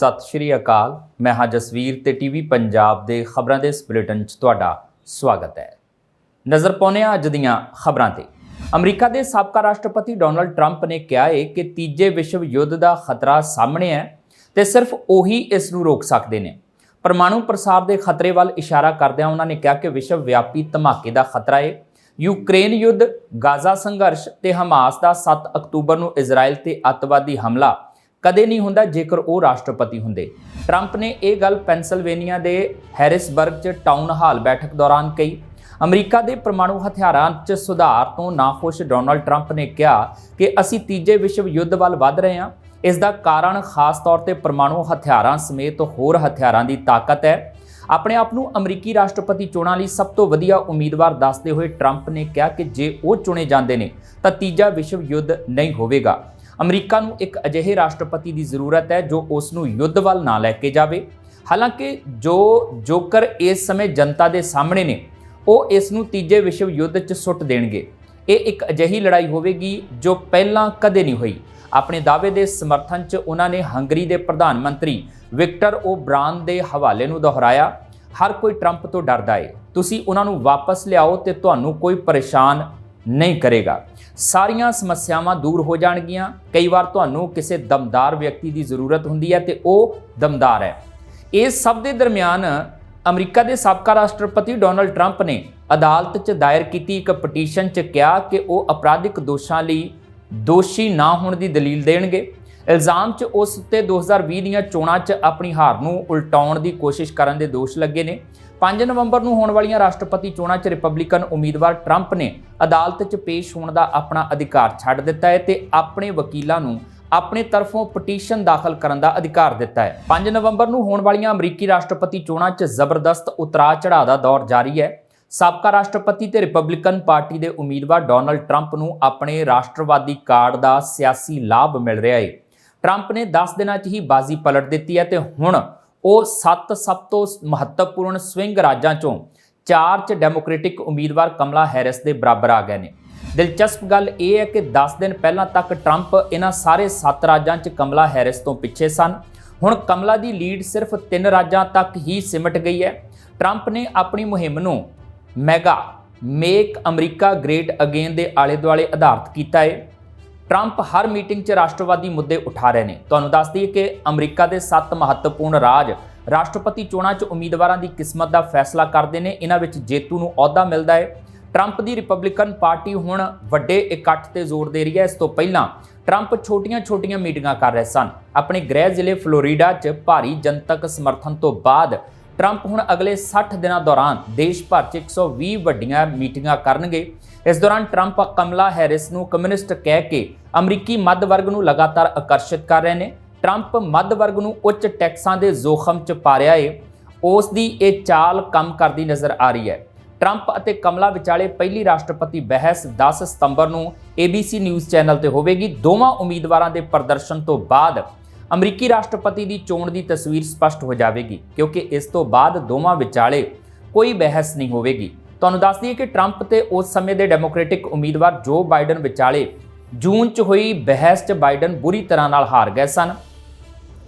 ਸਤਿ ਸ਼੍ਰੀ ਅਕਾਲ। ਮੈਂ ਹਾਂ ਜਸਵੀਰ ਤੇ ਟੀਵੀ ਪੰਜਾਬ ਦੇ ਖਬਰਾਂ ਦੇ ਇਸ ਬੁਲੇਟਿਨ 'ਚ ਤੁਹਾਡਾ ਸਵਾਗਤ ਹੈ। ਨਜ਼ਰ ਪਾਉਂਦੇ ਹਾਂ ਅੱਜ ਦੀਆਂ ਖਬਰਾਂ ਤੇ। ਅਮਰੀਕਾ ਦੇ ਸਾਬਕਾ ਰਾਸ਼ਟਰਪਤੀ ਡੋਨਲਡ ਟਰੰਪ ਨੇ ਕਿਹਾ ਹੈ ਕਿ ਤੀਜੇ ਵਿਸ਼ਵ ਯੁੱਧ ਦਾ ਖਤਰਾ ਸਾਹਮਣੇ ਹੈ ਤੇ ਸਿਰਫ ਉਹੀ ਇਸ ਨੂੰ ਰੋਕ ਸਕਦੇ ਨੇ। ਪਰਮਾਣੂ ਪ੍ਰਸਾਰ ਦੇ ਖਤਰੇ ਵੱਲ ਇਸ਼ਾਰਾ ਕਰਦਿਆਂ ਉਹਨਾਂ ਨੇ ਕਿਹਾ ਕਿ ਵਿਸ਼ਵ ਵਿਆਪੀ ਧਮਾਕੇ ਦਾ ਖਤਰਾ ਹੈ ਯੂਕਰੇਨ ਯੁੱਧ, ਗਾਜ਼ਾ ਸੰਘਰਸ਼ ਤੇ ਹਮਾਸ ਦਾ 7 ਅਕਤੂਬਰ ਨੂੰ ਇਜ਼ਰਾਈਲ ਤੇ ਅੱਤਵਾਦੀ ਹਮਲਾ ਕਦੇ ਨਹੀਂ ਹੁੰਦਾ ਜੇਕਰ ਉਹ ਰਾਸ਼ਟਰਪਤੀ ਹੁੰਦੇ। ਟਰੰਪ ਨੇ ਇਹ ਗੱਲ ਪੈਨਸਿਲਵੇਨੀਆ ਦੇ ਹੈਰਿਸਬਰਗ 'ਚ ਟਾਊਨ ਹਾਲ ਬੈਠਕ ਦੌਰਾਨ ਕਹੀ। ਅਮਰੀਕਾ ਦੇ ਪਰਮਾਣੂ ਹਥਿਆਰਾਂ 'ਚ ਸੁਧਾਰ ਤੋਂ ਨਾਖੁਸ਼ ਡੋਨਲਡ ਟਰੰਪ ਨੇ ਕਿਹਾ ਕਿ ਅਸੀਂ ਤੀਜੇ ਵਿਸ਼ਵ ਯੁੱਧ ਵੱਲ ਵੱਧ ਰਹੇ ਹਾਂ। ਇਸ ਦਾ ਕਾਰਨ ਖਾਸ ਤੌਰ ਤੇ ਪਰਮਾਣੂ ਹਥਿਆਰਾਂ ਸਮੇਤ ਹੋਰ ਹਥਿਆਰਾਂ ਦੀ ਤਾਕਤ ਹੈ। ਆਪਣੇ ਆਪ ਨੂੰ ਅਮਰੀਕੀ ਰਾਸ਼ਟਰਪਤੀ ਚੋਣਾਂ ਲਈ ਸਭ ਤੋਂ ਵਧੀਆ ਉਮੀਦਵਾਰ ਦੱਸਦੇ ਹੋਏ ਟਰੰਪ ਨੇ ਕਿਹਾ ਕਿ ਜੇ ਉਹ ਚੁਣੇ ਜਾਂਦੇ ਨੇ ਤਾਂ ਤੀਜਾ ਵਿਸ਼ਵ ਯੁੱਧ ਨਹੀਂ ਹੋਵੇਗਾ। ਅਮਰੀਕਾ ਨੂੰ ਇੱਕ ਅਜਿਹੇ ਰਾਸ਼ਟਰਪਤੀ ਦੀ ਜ਼ਰੂਰਤ ਹੈ ਜੋ ਉਸ ਨੂੰ ਯੁੱਧ ਵੱਲ ਨਾ ਲੈ ਕੇ ਜਾਵੇ। ਹਾਲਾਂਕਿ ਜੋ ਜੋਕਰ ਇਸ ਸਮੇਂ ਜਨਤਾ ਦੇ ਸਾਹਮਣੇ ਨੇ, ਉਹ ਇਸ ਨੂੰ ਤੀਜੇ ਵਿਸ਼ਵ ਯੁੱਧ 'ਚ ਸੁੱਟ ਦੇਣਗੇ। ਇਹ ਇੱਕ ਅਜਿਹੀ ਲੜਾਈ ਹੋਵੇਗੀ ਜੋ ਪਹਿਲਾਂ ਕਦੇ ਨਹੀਂ ਹੋਈ। ਆਪਣੇ ਦਾਅਵੇ ਦੇ ਸਮਰਥਨ 'ਚ ਉਹਨਾਂ ਨੇ ਹੰਗਰੀ ਦੇ ਪ੍ਰਧਾਨ ਮੰਤਰੀ ਵਿਕਟਰ ਓ ਬ੍ਰਾਨ ਦੇ ਹਵਾਲੇ ਨੂੰ ਦੁਹਰਾਇਆ, ਹਰ ਕੋਈ ਟਰੰਪ ਤੋਂ ਡਰਦਾ ਏ। ਤੁਸੀਂ ਉਹਨਾਂ ਨੂੰ ਵਾਪਸ ਲਿਆਓ ਤੇ ਤੁਹਾਨੂੰ ਕੋਈ ਪਰੇਸ਼ਾਨ ਨਹੀਂ ਕਰੇਗਾ। ਸਾਰੀਆਂ ਸਮੱਸਿਆਵਾਂ ਦੂਰ ਹੋ ਜਾਣਗੀਆਂ। ਕਈ ਵਾਰ ਤੁਹਾਨੂੰ ਕਿਸੇ ਦਮਦਾਰ ਵਿਅਕਤੀ ਦੀ ਜ਼ਰੂਰਤ ਹੁੰਦੀ ਹੈ ਤੇ ਉਹ ਦਮਦਾਰ ਹੈ। ਇਸ ਸਭ ਦੇ ਦਰਮਿਆਨ ਅਮਰੀਕਾ ਦੇ ਸਾਬਕਾ ਰਾਸ਼ਟਰਪਤੀ ਡੋਨਲਡ ਟਰੰਪ ਨੇ ਅਦਾਲਤ 'ਚ ਦਾਇਰ ਕੀਤੀ ਇੱਕ ਪਟੀਸ਼ਨ 'ਚ ਕਿਹਾ ਕਿ ਉਹ ਅਪਰਾਧਿਕ ਦੋਸ਼ਾਂ ਲਈ ਦੋਸ਼ੀ ਨਾ ਹੋਣ ਦੀ ਦਲੀਲ ਦੇਣਗੇ। ਇਲਜ਼ਾਮ 'ਚ ਉਸ ਉੱਤੇ 2020 ਦੀਆਂ ਚੋਣਾਂ 'ਚ ਆਪਣੀ ਹਾਰ ਨੂੰ ਉਲਟਾਉਣ ਦੀ ਕੋਸ਼ਿਸ਼ ਕਰਨ ਦੇ ਦੋਸ਼ ਲੱਗੇ ਨੇ। 5 ਨਵੰਬਰ ਨੂੰ ਹੋਣ ਵਾਲੀਆਂ ਰਾਸ਼ਟਰਪਤੀ ਚੋਣਾਂ 'ਚ ਰਿਪਬਲਿਕਨ ਉਮੀਦਵਾਰ ਟਰੰਪ ਨੇ ਅਦਾਲਤ 'ਚ ਪੇਸ਼ ਹੋਣ ਦਾ ਆਪਣਾ ਅਧਿਕਾਰ ਛੱਡ ਦਿੱਤਾ ਹੈ ਤੇ ਆਪਣੇ ਵਕੀਲਾਂ ਨੂੰ ਆਪਣੇ ਤਰਫੋਂ ਪਟੀਸ਼ਨ ਦਾਖਲ ਕਰਨ ਦਾ ਅਧਿਕਾਰ ਦਿੱਤਾ ਹੈ। 5 ਨਵੰਬਰ ਨੂੰ ਹੋਣ ਵਾਲੀਆਂ ਅਮਰੀਕੀ ਰਾਸ਼ਟਰਪਤੀ ਚੋਣਾਂ 'ਚ ਜ਼ਬਰਦਸਤ ਉਤਰਾਅ ਚੜ੍ਹਾਅ ਦਾ ਦੌਰ ਜਾਰੀ ਹੈ। ਸਾਬਕਾ ਰਾਸ਼ਟਰਪਤੀ ਤੇ ਰਿਪਬਲਿਕਨ ਪਾਰਟੀ ਦੇ ਉਮੀਦਵਾਰ ਡੋਨਲਡ ਟਰੰਪ ਨੂੰ ਆਪਣੇ ਰਾਸ਼ਟਰਵਾਦੀ ਕਾਰਡ ਦਾ ਸਿਆਸੀ ਲਾਭ ਮਿਲ ਰਿਹਾ ਹੈ। ਟਰੰਪ ਨੇ 10 ਦਿਨਾਂ 'ਚ ਹੀ ਬਾਜ਼ੀ ਪਲਟ ਦਿੱਤੀ ਹੈ ਤੇ ਹੁਣ ਉਹ 7 ਸਭ ਤੋਂ ਮਹੱਤਵਪੂਰਨ ਸਵਿੰਗ ਰਾਜਾਂ 'ਚੋਂ ਚਾਰ 'ਚ ਡੈਮੋਕ੍ਰੈਟਿਕ ਉਮੀਦਵਾਰ ਕਮਲਾ ਹੈਰਿਸ ਦੇ ਬਰਾਬਰ ਆ ਗਏ ਨੇ। ਦਿਲਚਸਪ ਗੱਲ ਇਹ ਹੈ ਕਿ 10 ਦਿਨ ਪਹਿਲਾਂ ਤੱਕ ਟਰੰਪ ਇਹਨਾਂ ਸਾਰੇ 7 ਰਾਜਾਂ 'ਚ ਕਮਲਾ ਹੈਰਿਸ ਤੋਂ ਪਿੱਛੇ ਸਨ। ਹੁਣ ਕਮਲਾ ਦੀ ਲੀਡ ਸਿਰਫ 3 ਰਾਜਾਂ ਤੱਕ ਹੀ ਸਿਮਟ ਗਈ ਹੈ। ਟਰੰਪ ਨੇ ਆਪਣੀ ਮੁਹਿੰਮ ਨੂੰ MAGA make America great again ਦੇ ਆਲੇ ਦੁਆਲੇ ਆਧਾਰਿਤ ਕੀਤਾ ਹੈ। ਟਰੰਪ ਹਰ ਮੀਟਿੰਗ 'ਚ ਰਾਸ਼ਟਰਵਾਦੀ ਮੁੱਦੇ ਉਠਾ ਰਹੇ ਨੇ। ਤੁਹਾਨੂੰ ਦੱਸ ਦਈਏ ਕਿ ਅਮਰੀਕਾ ਦੇ 7 ਮਹੱਤਵਪੂਰਨ ਰਾਜ ਰਾਸ਼ਟਰਪਤੀ ਚੋਣਾਂ 'ਚ ਉਮੀਦਵਾਰਾਂ ਦੀ ਕਿਸਮਤ ਦਾ ਫੈਸਲਾ ਕਰਦੇ ਨੇ। ਇਹਨਾਂ ਵਿੱਚ ਜੇਤੂ ਨੂੰ ਅਹੁਦਾ ਮਿਲਦਾ ਹੈ। ਟਰੰਪ ਦੀ ਰਿਪਬਲਿਕਨ ਪਾਰਟੀ ਹੁਣ ਵੱਡੇ ਇਕੱਠ ਤੇ ਜ਼ੋਰ ਦੇ ਰਹੀ ਹੈ। ਇਸ ਤੋਂ ਪਹਿਲਾਂ ਟਰੰਪ ਛੋਟੀਆਂ-ਛੋਟੀਆਂ ਮੀਟਿੰਗਾਂ ਕਰ ਰਹੇ ਸਨ। ਆਪਣੇ ਗ੍ਰਹਿ ਜ਼ਿਲ੍ਹੇ ਫਲੋਰੀਡਾ 'ਚ ਭਾਰੀ ਜਨਤਕ ਸਮਰਥਨ ਤੋਂ ਬਾਅਦ ਟਰੰਪ ਹੁਣ ਅਗਲੇ 60 ਦਿਨਾਂ ਦੌਰਾਨ ਦੇਸ਼ ਭਰ 'ਚ 120 ਵੱਡੀਆਂ ਮੀਟਿੰਗਾਂ ਕਰਨਗੇ। ਇਸ ਦੌਰਾਨ ਟਰੰਪ ਕਮਲਾ ਹੈਰਿਸ ਨੂੰ ਕਮਿਊਨਿਸਟ ਕਹਿ ਕੇ ਅਮਰੀਕੀ ਮੱਧ ਵਰਗ ਨੂੰ ਲਗਾਤਾਰ ਆਕਰਸ਼ਿਤ ਕਰ ਰਹੇ ਨੇ। ਟਰੰਪ ਮੱਧ ਵਰਗ ਨੂੰ ਉੱਚ ਟੈਕਸਾਂ ਦੇ ਜ਼ੋਖਮ 'ਚ ਪਾ ਰਿਹਾ ਏ। ਉਸ ਦੀ ਇਹ ਚਾਲ ਕੰਮ ਕਰਦੀ ਨਜ਼ਰ ਆ ਰਹੀ ਹੈ। ਟਰੰਪ ਅਤੇ ਕਮਲਾ ਵਿਚਾਲੇ ਪਹਿਲੀ ਰਾਸ਼ਟਰਪਤੀ ਬਹਿਸ 10 ਸਤੰਬਰ ਨੂੰ ABC ਨਿਊਜ਼ ਚੈਨਲ ਤੇ ਹੋਵੇਗੀ। ਦੋਵਾਂ ਉਮੀਦਵਾਰਾਂ ਦੇ ਪ੍ਰਦਰਸ਼ਨ ਤੋਂ ਬਾਅਦ ਅਮਰੀਕੀ ਰਾਸ਼ਟਰਪਤੀ ਦੀ ਚੋਣ ਦੀ ਤਸਵੀਰ ਸਪਸ਼ਟ ਹੋ ਜਾਵੇਗੀ, ਕਿਉਂਕਿ ਇਸ ਤੋਂ ਬਾਅਦ ਦੋਵਾਂ ਵਿਚਾਲੇ ਕੋਈ ਬਹਿਸ ਨਹੀਂ ਹੋਵੇਗੀ। ਤੁਹਾਨੂੰ ਦੱਸ ਦਈਏ ਕਿ ਟਰੰਪ ਤੇ ਉਸ ਸਮੇਂ ਦੇ ਡੈਮੋਕ੍ਰੈਟਿਕ ਉਮੀਦਵਾਰ ਜੋ ਬਾਈਡਨ ਵਿਚਾਲੇ ਜੂਨ 'ਚ ਹੋਈ ਬਹਿਸ 'ਚ ਬਾਈਡਨ ਬੁਰੀ ਤਰ੍ਹਾਂ ਨਾਲ ਹਾਰ ਗਏ ਸਨ।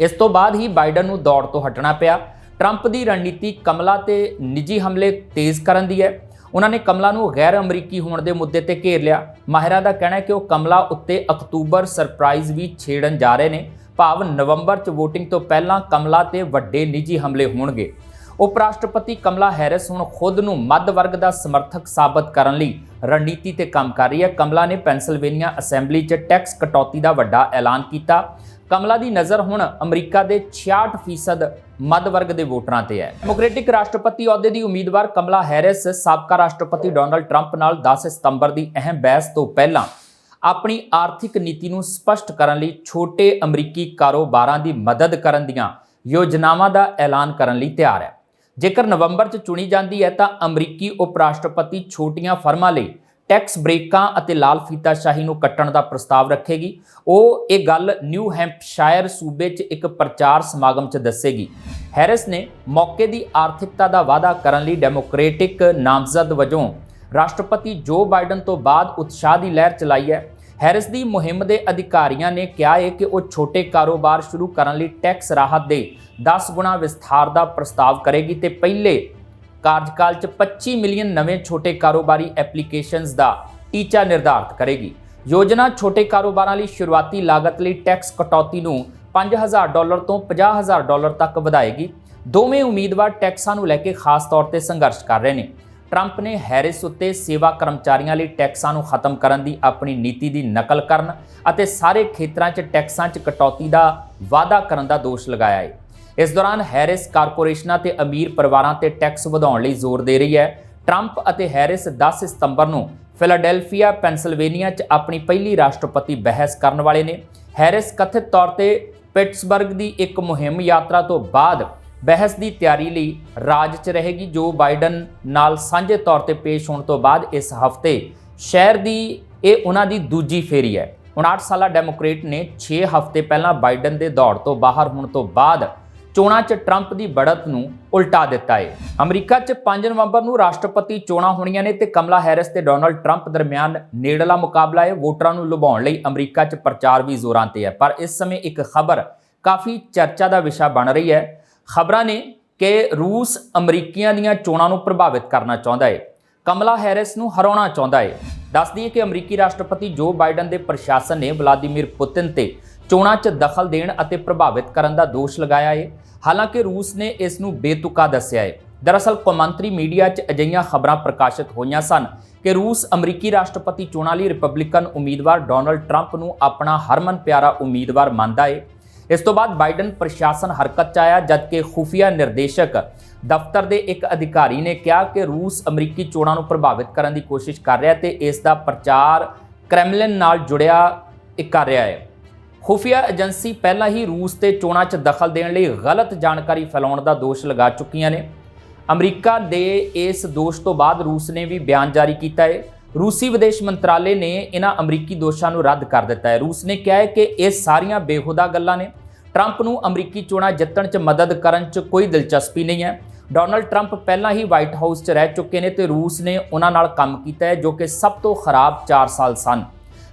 ਇਸ ਤੋਂ ਬਾਅਦ ਹੀ ਬਾਈਡਨ ਨੂੰ ਦੌੜ ਤੋਂ ਹਟਣਾ ਪਿਆ। ਟਰੰਪ ਦੀ ਰਣਨੀਤੀ ਕਮਲਾ ਤੇ ਨਿੱਜੀ ਹਮਲੇ ਤੇਜ਼ ਕਰਨ ਦੀ ਹੈ। ਉਹਨਾਂ ਨੇ ਕਮਲਾ ਨੂੰ ਗੈਰ ਅਮਰੀਕੀ ਹੋਣ ਦੇ ਮੁੱਦੇ ਤੇ ਘੇਰ ਲਿਆ। ਮਾਹਿਰਾਂ ਦਾ ਕਹਿਣਾ ਹੈ ਕਿ ਉਹ ਕਮਲਾ ਉੱਤੇ ਅਕਤੂਬਰ ਸਰਪ੍ਰਾਈਜ਼ ਵੀ ਛੇੜਨ ਜਾ ਰਹੇ ਨੇ। ਭਾਵ ਨਵੰਬਰ 'ਚ VOTING ਤੋਂ ਪਹਿਲਾਂ ਕਮਲਾ ਤੇ ਵੱਡੇ ਨਿੱਜੀ ਹਮਲੇ ਹੋਣਗੇ। ਉਪ ਰਾਸ਼ਟਰਪਤੀ ਕਮਲਾ ਹੈਰਿਸ ਹੁਣ ਖੁਦ ਨੂੰ ਮੱਧ ਵਰਗ ਦਾ ਸਮਰਥਕ ਸਾਬਤ ਕਰਨ ਲਈ ਰਣਨੀਤੀ ਤੇ ਕੰਮ ਕਰ ਰਹੀ ਹੈ। ਕਮਲਾ ਨੇ ਪੈਨਸਿਲਵੇਨੀਆ ਅਸੈਂਬਲੀ 'ਚ ਟੈਕਸ ਕਟੌਤੀ ਦਾ ਵੱਡਾ ਐਲਾਨ ਕੀਤਾ। ਕਮਲਾ ਦੀ ਨਜ਼ਰ ਹੁਣ ਅਮਰੀਕਾ ਦੇ 66% ਮੱਧ ਵਰਗ ਦੇ ਵੋਟਰਾਂ ਤੇ ਹੈ। ਡੈਮੋਕ੍ਰੈਟਿਕ ਰਾਸ਼ਟਰਪਤੀ ਅਹੁਦੇ ਦੀ ਉਮੀਦਵਾਰ ਕਮਲਾ ਹੈਰਿਸ ਸਾਬਕਾ ਰਾਸ਼ਟਰਪਤੀ ਡੋਨਲਡ ਟਰੰਪ ਨਾਲ 10 ਸਤੰਬਰ ਦੀ ਅਹਿਮ ਬਹਿਸ ਤੋਂ ਪਹਿਲਾਂ ਆਪਣੀ ਆਰਥਿਕ ਨੀਤੀ ਨੂੰ ਸਪਸ਼ਟ ਕਰਨ ਲਈ ਛੋਟੇ ਅਮਰੀਕੀ ਕਾਰੋਬਾਰਾਂ ਦੀ ਮਦਦ ਕਰਨ ਦੀਆਂ ਯੋਜਨਾਵਾਂ ਦਾ ਐਲਾਨ ਕਰਨ ਲਈ ਤਿਆਰ ਹੈ। ਜੇਕਰ ਨਵੰਬਰ 'ਚ ਚੁਣੀ ਜਾਂਦੀ ਹੈ ਤਾਂ ਅਮਰੀਕੀ ਉਪ ਰਾਸ਼ਟਰਪਤੀ ਛੋਟੀਆਂ ਫਰਮਾਂ ਲਈ ਟੈਕਸ ਬ੍ਰੇਕਾਂ ਅਤੇ ਲਾਲ ਫੀਤਾਸ਼ਾਹੀ ਨੂੰ ਕੱਟਣ ਦਾ ਪ੍ਰਸਤਾਵ ਰੱਖੇਗੀ। ਉਹ ਇਹ ਗੱਲ ਨਿਊ ਹੈਂਪਸ਼ਾਇਰ ਸੂਬੇ 'ਚ ਇੱਕ ਪ੍ਰਚਾਰ ਸਮਾਗਮ 'ਚ ਦੱਸੇਗੀ। ਹੈਰਿਸ ਨੇ ਮੌਕੇ ਦੀ ਆਰਥਿਕਤਾ ਦਾ ਵਾਅਦਾ ਕਰਨ ਲਈ ਡੈਮੋਕ੍ਰੈਟਿਕ ਨਾਮਜ਼ਦ ਵਜੋਂ ਰਾਸ਼ਟਰਪਤੀ ਜੋ ਬਾਈਡਨ ਤੋਂ ਬਾਅਦ ਉਤਸ਼ਾਹ ਦੀ ਲਹਿਰ ਚਲਾਈ ਹੈ। ਹੈਰਿਸ ਦੀ ਮੁਹਿੰਮ ਦੇ ਅਧਿਕਾਰੀਆਂ ਨੇ ਕਿਹਾ ਹੈ ਕਿ ਉਹ ਛੋਟੇ ਕਾਰੋਬਾਰ ਸ਼ੁਰੂ ਕਰਨ ਲਈ ਟੈਕਸ ਰਾਹਤ ਦੇ 10 ਗੁਣਾ ਵਿਸਥਾਰ ਦਾ ਪ੍ਰਸਤਾਵ ਕਰੇਗੀ ਤੇ ਪਹਿਲੇ ਕਾਰਜਕਾਲ 'ਚ 25 ਮਿਲੀਅਨ ਨਵੇਂ ਛੋਟੇ ਕਾਰੋਬਾਰੀ ਐਪਲੀਕੇਸ਼ਨਸ ਦਾ ਟੀਚਾ ਨਿਰਧਾਰਤ ਕਰੇਗੀ। ਯੋਜਨਾ ਛੋਟੇ ਕਾਰੋਬਾਰਾਂ ਲਈ ਸ਼ੁਰੂਆਤੀ ਲਾਗਤ ਲਈ ਟੈਕਸ ਕਟੌਤੀ ਨੂੰ 5000 ਡਾਲਰ ਤੋਂ 50000 ਡਾਲਰ ਤੱਕ ਵਧਾਏਗੀ। ਦੋਵੇਂ ਉਮੀਦਵਾਰ ਟੈਕਸਾਂ ਨੂੰ ਲੈ ਕੇ ਖਾਸ ਤੌਰ ਤੇ ਸੰਘਰਸ਼ ਕਰ ਰਹੇ ਨੇ। ਟਰੰਪ ਨੇ ਹੈਰਿਸ ਉੱਤੇ ਸੇਵਾ ਕਰਮਚਾਰੀਆਂ ਲਈ ਟੈਕਸਾਂ ਨੂੰ ਖਤਮ ਕਰਨ ਦੀ ਆਪਣੀ ਨੀਤੀ ਦੀ ਨਕਲ ਕਰਨ ਅਤੇ ਸਾਰੇ ਖੇਤਰਾਂ 'ਚ ਟੈਕਸਾਂ 'ਚ ਕਟੌਤੀ ਦਾ ਵਾਅਦਾ ਕਰਨ ਦਾ ਦੋਸ਼ ਲਗਾਇਆ ਹੈ। ਇਸ ਦੌਰਾਨ ਹੈਰਿਸ ਕਾਰਪੋਰੇਸ਼ਨਾਂ ਤੇ ਅਮੀਰ ਪਰਿਵਾਰਾਂ ਤੇ ਟੈਕਸ ਵਧਾਉਣ ਲਈ ਜ਼ੋਰ ਦੇ ਰਹੀ ਹੈ। ਟਰੰਪ ਅਤੇ ਹੈਰਿਸ 10 ਸਤੰਬਰ ਨੂੰ ਫਿਲਾਡੈਲਫੀਆ ਪੈਂਸਿਲਵੇਨੀਆ 'ਚ ਆਪਣੀ ਪਹਿਲੀ ਰਾਸ਼ਟਰਪਤੀ ਬਹਿਸ ਕਰਨ ਵਾਲੇ ਨੇ। ਹੈਰਿਸ ਕਥਿਤ ਤੌਰ ਤੇ ਪਿਟਸਬਰਗ ਦੀ ਇੱਕ ਮੁਹਿੰਮ ਯਾਤਰਾ ਤੋਂ ਬਾਅਦ ਬਹਿਸ ਦੀ ਤਿਆਰੀ ਲਈ ਰਾਜ 'ਚ ਰਹੇਗੀ ਜੋ ਬਾਈਡਨ ਨਾਲ ਸਾਂਝੇ ਤੌਰ ਤੇ ਪੇਸ਼ ਹੋਣ ਤੋਂ ਬਾਅਦ ਇਸ ਹਫ਼ਤੇ ਸ਼ਹਿਰ ਦੀ, ਇਹ ਉਹਨਾਂ ਦੀ ਦੂਜੀ ਫੇਰੀ ਹੈ। 59 ਸਾਲਾ ਡੈਮੋਕ੍ਰੇਟ ਨੇ 6 ਹਫ਼ਤੇ ਪਹਿਲਾਂ ਬਾਈਡਨ ਦੇ ਦੌੜ ਤੋਂ ਬਾਹਰ ਹੋਣ ਤੋਂ ਬਾਅਦ ਚੋਣਾਂ 'ਚ ਟਰੰਪ ਦੀ ਬੜਤ ਨੂੰ ਉਲਟਾ ਦਿੱਤਾ ਹੈ ਅਮਰੀਕਾ 'ਚ 5 ਨਵੰਬਰ ਨੂੰ ਰਾਸ਼ਟਰਪਤੀ ਚੋਣਾਂ ਹੋਣੀਆਂ ਨੇ ਤੇ ਕਮਲਾ ਹੈਰਿਸ ਤੇ ਡੋਨਲਡ ਟਰੰਪ ਦਰਮਿਆਨ ਨੇੜਲਾ ਮੁਕਾਬਲਾ ਏ। ਵੋਟਰਾਂ ਨੂੰ ਲੁਭਾਉਣ ਲਈ ਅਮਰੀਕਾ 'ਚ ਪ੍ਰਚਾਰ ਵੀ ਜ਼ੋਰਾਂ ਤੇ ਹੈ। ਪਰ ਇਸ ਸਮੇਂ ਇੱਕ ਖਬਰ ਕਾਫੀ ਚਰਚਾ ਦਾ ਵਿਸ਼ਾ ਬਣ ਰਹੀ ਹੈ। ਖਬਰਾਂ ਨੇ ਕਿ ਰੂਸ ਅਮਰੀਕੀਆਂ ਦੀਆਂ ਚੋਣਾਂ ਨੂੰ ਪ੍ਰਭਾਵਿਤ ਕਰਨਾ ਚਾਹੁੰਦਾ ਹੈ। ਕਮਲਾ ਹੈਰਿਸ ਨੂੰ ਹਰਾਉਣਾ ਚਾਹੁੰਦਾ ਹੈ। ਦੱਸਦੀ ਹੈ ਕਿ ਅਮਰੀਕੀ ਰਾਸ਼ਟਰਪਤੀ ਜੋ ਬਾਈਡਨ ਦੇ ਪ੍ਰਸ਼ਾਸਨ ਨੇ ਵਲਾਦੀਮੀਰ ਪੁਤਿਨ ਤੇ ਚੋਣਾਂ 'ਚ ਦਖਲ ਦੇਣ ਅਤੇ ਪ੍ਰਭਾਵਿਤ ਕਰਨ ਦਾ ਦੋਸ਼ ਲਗਾਇਆ ਹੈ। ਹਾਲਾਂਕਿ ਰੂਸ ਨੇ ਇਸ ਨੂੰ ਬੇਤੁਕਾ ਦੱਸਿਆ ਹੈ। ਦਰਅਸਲ ਕੌਮਾਂਤਰੀ ਮੀਡੀਆ 'ਚ ਅਜਿਹੀਆਂ ਖਬਰਾਂ ਪ੍ਰਕਾਸ਼ਿਤ ਹੋਈਆਂ ਸਨ ਕਿ ਰੂਸ ਅਮਰੀਕੀ ਰਾਸ਼ਟਰਪਤੀ ਚੋਣਾਂ ਲਈ ਰਿਪਬਲਿਕਨ ਉਮੀਦਵਾਰ ਡੋਨਲਡ ਟਰੰਪ ਨੂੰ ਆਪਣਾ ਹਰਮਨ ਪਿਆਰਾ ਉਮੀਦਵਾਰ ਮੰਨਦਾ ਹੈ। ਇਸ ਤੋਂ ਬਾਅਦ ਬਾਈਡਨ ਪ੍ਰਸ਼ਾਸਨ ਹਰਕਤ 'ਚ ਆਇਆ, ਜਦਕਿ ਖੁਫੀਆ ਨਿਰਦੇਸ਼ਕ ਦਫ਼ਤਰ ਦੇ ਇੱਕ ਅਧਿਕਾਰੀ ਨੇ ਕਿਹਾ ਕਿ ਰੂਸ ਅਮਰੀਕੀ ਚੋਣਾਂ ਨੂੰ ਪ੍ਰਭਾਵਿਤ ਕਰਨ ਦੀ ਕੋਸ਼ਿਸ਼ ਕਰ ਰਿਹਾ ਤੇ ਇਸ ਦਾ ਪ੍ਰਚਾਰ ਕ੍ਰੈਮਲਿਨ ਨਾਲ ਜੁੜਿਆ ਕਰ ਰਿਹਾ ਹੈ। ਖੁਫੀਆ ਏਜੰਸੀ ਪਹਿਲਾਂ ਹੀ ਰੂਸ ਤੇ ਚੋਣਾਂ 'ਚ ਦਖਲ ਦੇਣ ਲਈ ਗਲਤ ਜਾਣਕਾਰੀ ਫੈਲਾਉਣ ਦਾ ਦੋਸ਼ ਲਗਾ ਚੁੱਕੀਆਂ ਨੇ। ਅਮਰੀਕਾ ਦੇ ਇਸ ਦੋਸ਼ ਤੋਂ ਬਾਅਦ ਰੂਸ ਨੇ ਵੀ ਬਿਆਨ ਜਾਰੀ ਕੀਤਾ ਹੈ। ਰੂਸੀ ਵਿਦੇਸ਼ ਮੰਤਰਾਲੇ ਨੇ ਇਹਨਾਂ ਅਮਰੀਕੀ ਦੋਸ਼ਾਂ ਨੂੰ ਰੱਦ ਕਰ ਦਿੱਤਾ ਹੈ। ਰੂਸ ਨੇ ਕਿਹਾ ਹੈ ਕਿ ਇਹ ਸਾਰੀਆਂ ਬੇਹੁਦਾ ਗੱਲਾਂ ਨੇ। ਟਰੰਪ ਨੂੰ ਅਮਰੀਕੀ ਚੋਣਾਂ ਜਿੱਤਣ 'ਚ ਮਦਦ ਕਰਨ 'ਚ ਕੋਈ ਦਿਲਚਸਪੀ ਨਹੀਂ ਹੈ। ਡੋਨਲਡ ਟਰੰਪ ਪਹਿਲਾਂ ਹੀ ਵਾਈਟ ਹਾਊਸ 'ਚ ਰਹਿ ਚੁੱਕੇ ਨੇ ਤੇ ਰੂਸ ਨੇ ਉਹਨਾਂ ਨਾਲ ਕੰਮ ਕੀਤਾ ਹੈ, ਜੋ ਕਿ ਸਭ ਤੋਂ ਖਰਾਬ 4 ਸਾਲ ਸਨ।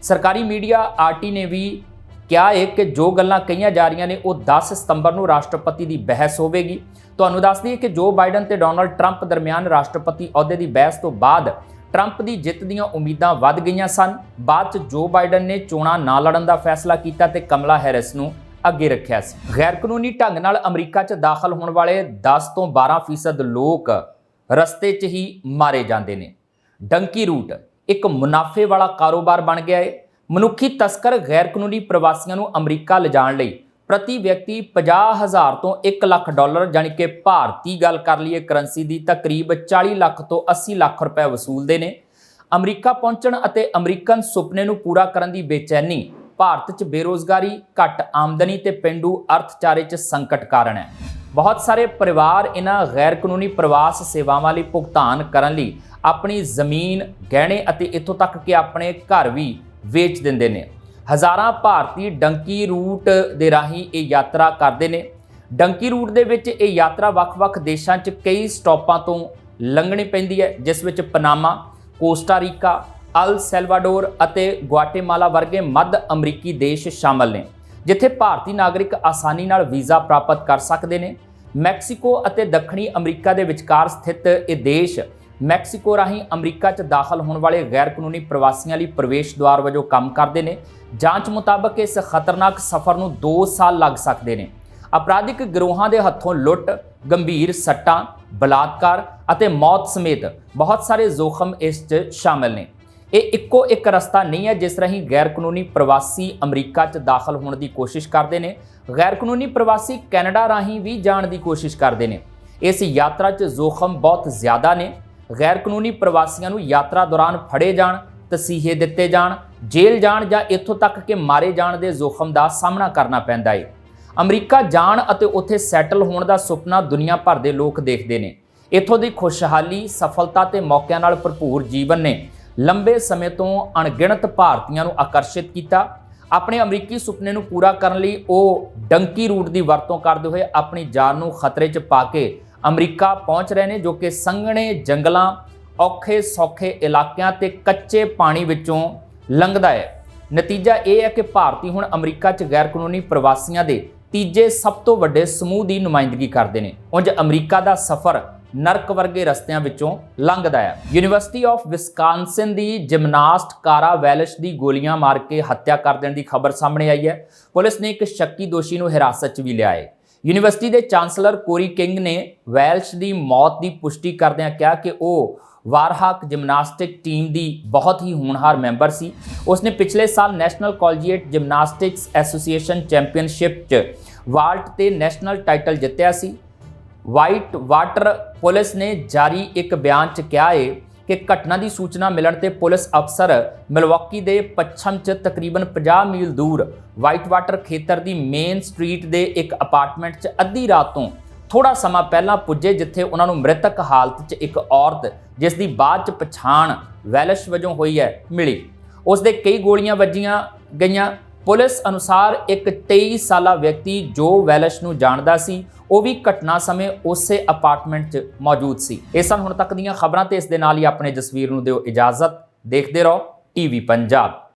ਸਰਕਾਰੀ ਮੀਡੀਆ ਆਰਟੀ ਨੇ ਵੀ ਕਿਹਾ ਹੈ ਕਿ ਜੋ ਗੱਲਾਂ ਕਹੀਆਂ ਜਾ ਰਹੀਆਂ ਨੇ, ਉਹ 10 ਸਤੰਬਰ ਨੂੰ ਰਾਸ਼ਟਰਪਤੀ ਦੀ ਬਹਿਸ ਹੋਵੇਗੀ। ਤੁਹਾਨੂੰ ਦੱਸ ਦਈਏ ਕਿ ਜੋ ਬਾਈਡਨ ਤੇ ਡੋਨਲਡ ਟਰੰਪ ਦਰਮਿਆਨ ਰਾਸ਼ਟਰਪਤੀ ਅਹੁਦੇ ਦੀ ਬਹਿਸ ਤੋਂ ਬਾਅਦ ਟਰੰਪ ਦੀ ਜਿੱਤ ਦੀਆਂ ਉਮੀਦਾਂ ਵੱਧ ਗਈਆਂ ਸਨ। ਬਾਅਦ ਚ ਜੋ ਬਾਈਡਨ ਨੇ ਚੋਣਾਂ ਨਾ ਲੜਨ ਦਾ ਫੈਸਲਾ ਕੀਤਾ ਤੇ ਕਮਲਾ ਹੈਰਿਸ ਨੂੰ ਅੱਗੇ ਰੱਖਿਆ ਸੀ। ਗੈਰ ਕਾਨੂੰਨੀ ਢੰਗ ਨਾਲ ਅਮਰੀਕਾ 'ਚ ਦਾਖਲ ਹੋਣ ਵਾਲੇ 10 ਤੋਂ 12% ਲੋਕ ਰਸਤੇ 'ਚ ਹੀ ਮਾਰੇ ਜਾਂਦੇ ਨੇ। ਡੰਕੀ ਰੂਟ ਇੱਕ ਮੁਨਾਫੇ ਵਾਲਾ ਕਾਰੋਬਾਰ ਬਣ ਗਿਆ ਹੈ ਮਨੁੱਖੀ ਤਸਕਰ ਗੈਰ ਕਾਨੂੰਨੀ ਪ੍ਰਵਾਸੀਆਂ ਨੂੰ ਅਮਰੀਕਾ ਲਿਜਾਣ ਲਈ ਪ੍ਰਤੀ ਵਿਅਕਤੀ 50000 ਤੋਂ 1 ਲੱਖ ਡਾਲਰ ਜਾਨੀ ਕਿ ਭਾਰਤੀ ਗੱਲ ਕਰ ਲਈਏ, ਕਰੰਸੀ ਦੀ ਤਕਰੀਬ 40 ਲੱਖ ਤੋਂ 80 ਲੱਖ ਰੁਪਏ ਵਸੂਲਦੇ ਨੇ। ਅਮਰੀਕਾ ਪਹੁੰਚਣ ਅਤੇ ਅਮਰੀਕਨ ਸੁਪਨੇ ਨੂੰ ਪੂਰਾ ਕਰਨ ਦੀ ਬੇਚੈਨੀ ਭਾਰਤ 'ਚ ਬੇਰੋਜ਼ਗਾਰੀ ਘੱਟ ਆਮਦਨੀ ਤੇ ਪਿੰਡੂ ਅਰਥਚਾਰੇ 'ਚ ਸੰਕਟ ਕਾਰਨ ਹੈ। ਬਹੁਤ ਸਾਰੇ ਪਰਿਵਾਰ ਇਹਨਾਂ ਗੈਰ ਕਾਨੂੰਨੀ ਪ੍ਰਵਾਸ ਸੇਵਾਵਾਂ ਲਈ ਭੁਗਤਾਨ ਕਰਨ ਲਈ ਆਪਣੀ ਜ਼ਮੀਨ, ਗਹਿਣੇ ਅਤੇ ਇੱਥੋਂ ਤੱਕ ਕਿ ਆਪਣੇ ਘਰ ਵੀ ਵੇਚ ਦਿੰਦੇ ਨੇ। ਹਜ਼ਾਰਾਂ ਭਾਰਤੀ ਡੰਕੀ ਰੂਟ ਦੇ ਰਾਹੀਂ ਇਹ ਯਾਤਰਾ ਕਰਦੇ ਨੇ। ਡੰਕੀ ਰੂਟ ਦੇ ਵਿੱਚ ਇਹ ਯਾਤਰਾ ਵੱਖ-ਵੱਖ ਦੇਸ਼ਾਂ 'ਚ ਕਈ ਸਟਾਪਾਂ ਤੋਂ ਲੰਘਣੀ ਪੈਂਦੀ ਹੈ, ਜਿਸ ਵਿੱਚ Panama, Costa Rica El Salvador ਅਤੇ ਗੁਆਟੇਮਾਲਾ ਵਰਗੇ ਮੱਧ ਅਮਰੀਕੀ ਦੇਸ਼ ਸ਼ਾਮਲ ਨੇ, ਜਿੱਥੇ ਭਾਰਤੀ ਨਾਗਰਿਕ ਆਸਾਨੀ ਨਾਲ ਵੀਜ਼ਾ ਪ੍ਰਾਪਤ ਕਰ ਸਕਦੇ ਨੇ। ਮੈਕਸੀਕੋ ਅਤੇ ਦੱਖਣੀ ਅਮਰੀਕਾ ਦੇ ਵਿਚਕਾਰ ਸਥਿਤ ਇਹ ਦੇਸ਼ ਮੈਕਸੀਕੋ ਰਾਹੀਂ ਅਮਰੀਕਾ 'ਚ ਦਾਖਲ ਹੋਣ ਵਾਲੇ ਗੈਰ ਕਾਨੂੰਨੀ ਪ੍ਰਵਾਸੀਆਂ ਲਈ ਪ੍ਰਵੇਸ਼ ਦੁਆਰ ਵਜੋਂ ਕੰਮ ਕਰਦੇ ਨੇ। ਜਾਂਚ ਮੁਤਾਬਕ ਇਸ ਖਤਰਨਾਕ ਸਫ਼ਰ ਨੂੰ 2 ਸਾਲ ਲੱਗ ਸਕਦੇ ਨੇ। ਅਪਰਾਧਿਕ ਗਿਰੋਹਾਂ ਦੇ ਹੱਥੋਂ ਲੁੱਟ, ਗੰਭੀਰ ਸੱਟਾਂ, ਬਲਾਤਕਾਰ ਅਤੇ ਮੌਤ ਸਮੇਤ ਬਹੁਤ ਸਾਰੇ ਜ਼ੋਖਮ ਇਸ 'ਚ ਸ਼ਾਮਲ ਨੇ। ਇਹ ਇੱਕੋ ਇੱਕ ਰਸਤਾ ਨਹੀਂ ਹੈ ਜਿਸ ਰਾਹੀਂ ਗੈਰ ਕਾਨੂੰਨੀ ਪ੍ਰਵਾਸੀ ਅਮਰੀਕਾ 'ਚ ਦਾਖਲ ਹੋਣ ਦੀ ਕੋਸ਼ਿਸ਼ ਕਰਦੇ ਨੇ। ਗੈਰ ਕਾਨੂੰਨੀ ਪ੍ਰਵਾਸੀ ਕੈਨੇਡਾ ਰਾਹੀਂ ਵੀ ਜਾਣ ਦੀ ਕੋਸ਼ਿਸ਼ ਕਰਦੇ ਨੇ। ਇਸ ਯਾਤਰਾ 'ਚ ਜ਼ੋਖਮ ਬਹੁਤ ਜ਼ਿਆਦਾ ਨੇ। ਗੈਰ ਕਾਨੂੰਨੀ ਪ੍ਰਵਾਸੀਆਂ ਨੂੰ ਯਾਤਰਾ ਦੌਰਾਨ ਫੜੇ ਜਾਣ, ਤਸੀਹੇ ਦਿੱਤੇ ਜਾਣ, ਜੇਲ੍ਹ ਜਾਣ ਜਾਂ ਇੱਥੋਂ ਤੱਕ ਕਿ ਮਾਰੇ ਜਾਣ ਦੇ ਜ਼ੋਖਮ ਦਾ ਸਾਹਮਣਾ ਕਰਨਾ ਪੈਂਦਾ ਹੈ ਅਮਰੀਕਾ ਜਾਣ ਅਤੇ ਉੱਥੇ ਸੈਟਲ ਹੋਣ ਦਾ ਸੁਪਨਾ ਦੁਨੀਆ ਭਰ ਦੇ ਲੋਕ ਦੇਖਦੇ ਨੇ। ਇੱਥੋਂ ਦੀ ਖੁਸ਼ਹਾਲੀ, ਸਫਲਤਾ ਤੇ ਮੌਕਿਆਂ ਨਾਲ ਭਰਪੂਰ ਜੀਵਨ ਨੇ। ਲੰਬੇ ਸਮੇਂ ਤੋਂ ਅਣਗਿਣਤ ਭਾਰਤੀਆਂ ਨੂੰ ਆਕਰਸ਼ਿਤ ਕੀਤਾ। ਆਪਣੇ ਅਮਰੀਕੀ ਸੁਪਨੇ ਨੂੰ ਪੂਰਾ ਕਰਨ ਲਈ ਉਹ ਡੰਕੀ ਰੂਟ ਦੀ ਵਰਤੋਂ ਕਰਦੇ ਹੋਏ ਆਪਣੀ ਜਾਨ ਨੂੰ ਖਤਰੇ 'ਚ ਪਾ ਕੇ ਅਮਰੀਕਾ ਪਹੁੰਚ ਰਹੇ ਨੇ, ਜੋ ਕਿ ਸੰਘਣੇ ਜੰਗਲਾਂ, ਔਖੇ ਸੌਖੇ ਇਲਾਕਿਆਂ ਤੇ ਕੱਚੇ ਪਾਣੀ ਵਿੱਚੋਂ ਲੰਘਦਾ ਹੈ। ਨਤੀਜਾ ਇਹ ਹੈ ਕਿ ਭਾਰਤੀ ਹੁਣ ਅਮਰੀਕਾ 'ਚ ਗੈਰ ਕਾਨੂੰਨੀ ਪ੍ਰਵਾਸੀਆਂ ਦੇ ਤੀਜੇ ਸਭ ਤੋਂ ਵੱਡੇ ਸਮੂਹ ਦੀ ਨੁਮਾਇੰਦਗੀ ਕਰਦੇ ਨੇ। ਉਂਝ ਅਮਰੀਕਾ ਦਾ ਸਫ਼ਰ ਨਰਕ ਵਰਗੇ ਰਸਤਿਆਂ ਵਿੱਚੋਂ ਲੰਘਦਾ ਹੈ। ਯੂਨੀਵਰਸਿਟੀ ਆਫ ਵਿਸਕਾਂਸਿਨ ਦੀ ਜਿਮਨਾਸਟ ਕਾਰਾ ਵੈਲਿਸ਼ ਦੀ ਗੋਲੀਆਂ ਮਾਰ ਕੇ ਹੱਤਿਆ ਕਰ ਦੇਣ ਦੀ ਖਬਰ ਸਾਹਮਣੇ ਆਈ ਹੈ। ਪੁਲਿਸ ਨੇ ਇੱਕ ਸ਼ੱਕੀ ਦੋਸ਼ੀ ਨੂੰ ਹਿਰਾਸਤ 'ਚ ਵੀ ਲਿਆ ਹੈ। ਯੂਨੀਵਰਸਿਟੀ ਦੇ ਚਾਂਸਲਰ ਕੋਰੀ ਕਿੰਗ ਨੇ ਵੈਲਸ਼ ਦੀ ਮੌਤ ਦੀ ਪੁਸ਼ਟੀ ਕਰਦਿਆਂ ਕਿਹਾ ਕਿ ਉਹ ਵਾਰਹਾਕ ਜਿਮਨਾਸਟਿਕ ਟੀਮ ਦੀ ਬਹੁਤ ਹੀ ਹੋਣਹਾਰ ਮੈਂਬਰ ਸੀ। ਉਸਨੇ ਪਿਛਲੇ ਸਾਲ national collegiate gymnastics association championship 'ਚ ਵਾਲਟ ਤੇ ਨੈਸ਼ਨਲ ਟਾਈਟਲ ਜਿੱਤਿਆ ਸੀ। ਵਾਈਟ ਵਾਟਰ ਪੁਲਿਸ ਨੇ ਜਾਰੀ ਇੱਕ ਬਿਆਨ 'ਚ ਕਿਹਾ ਹੈ ਕਿ ਘਟਨਾ ਦੀ ਸੂਚਨਾ ਮਿਲਣ ਤੇ ਪੁਲਿਸ ਅਫਸਰ ਮਿਲਵਾਕੀ ਦੇ ਪੱਛਮ 'ਚ ਤਕਰੀਬਨ 50 ਮੀਲ ਦੂਰ ਵਾਈਟ ਵਾਟਰ ਖੇਤਰ ਦੀ ਮੇਨ ਸਟਰੀਟ ਦੇ ਇੱਕ ਅਪਾਰਟਮੈਂਟ 'ਚ ਅੱਧੀ ਰਾਤ ਤੋਂ ਥੋੜਾ ਸਮਾਂ ਪਹਿਲਾਂ ਪੁੱਜੇ ਜਿੱਥੇ ਉਹਨਾਂ ਨੂੰ ਮ੍ਰਿਤਕ ਹਾਲਤ 'ਚ ਇੱਕ ਔਰਤ, ਜਿਸ ਦੀ ਬਾਅਦ 'ਚ ਪਛਾਣ ਵੈਲਸ਼ ਵਜੋਂ ਹੋਈ ਹੈ, ਮਿਲੀ। ਉਸ ਦੇ ਕਈ ਗੋਲੀਆਂ ਵੱਜੀਆਂ ਗਈਆਂ। ਪੁਲਿਸ ਅਨੁਸਾਰ ਇੱਕ 23 ਸਾਲਾ ਵਿਅਕਤੀ ਜੋ ਵੈਲਸ਼ ਨੂੰ ਜਾਣਦਾ ਸੀ, ਉਹ ਵੀ ਘਟਨਾ ਸਮੇਂ ਉਸੇ ਅਪਾਰਟਮੈਂਟ 'ਚ ਮੌਜੂਦ ਸੀ। ਇਹ ਸਨ ਹੁਣ ਤੱਕ ਦੀਆਂ ਖਬਰਾਂ ਤੇ ਇਸ ਦੇ ਨਾਲ ਹੀ ਆਪਣੇ ਜਸਵੀਰ ਨੂੰ ਦਿਓ ਇਜਾਜ਼ਤ। ਦੇਖਦੇ ਰਹੋ, ਟੀਵੀ ਪੰਜਾਬ।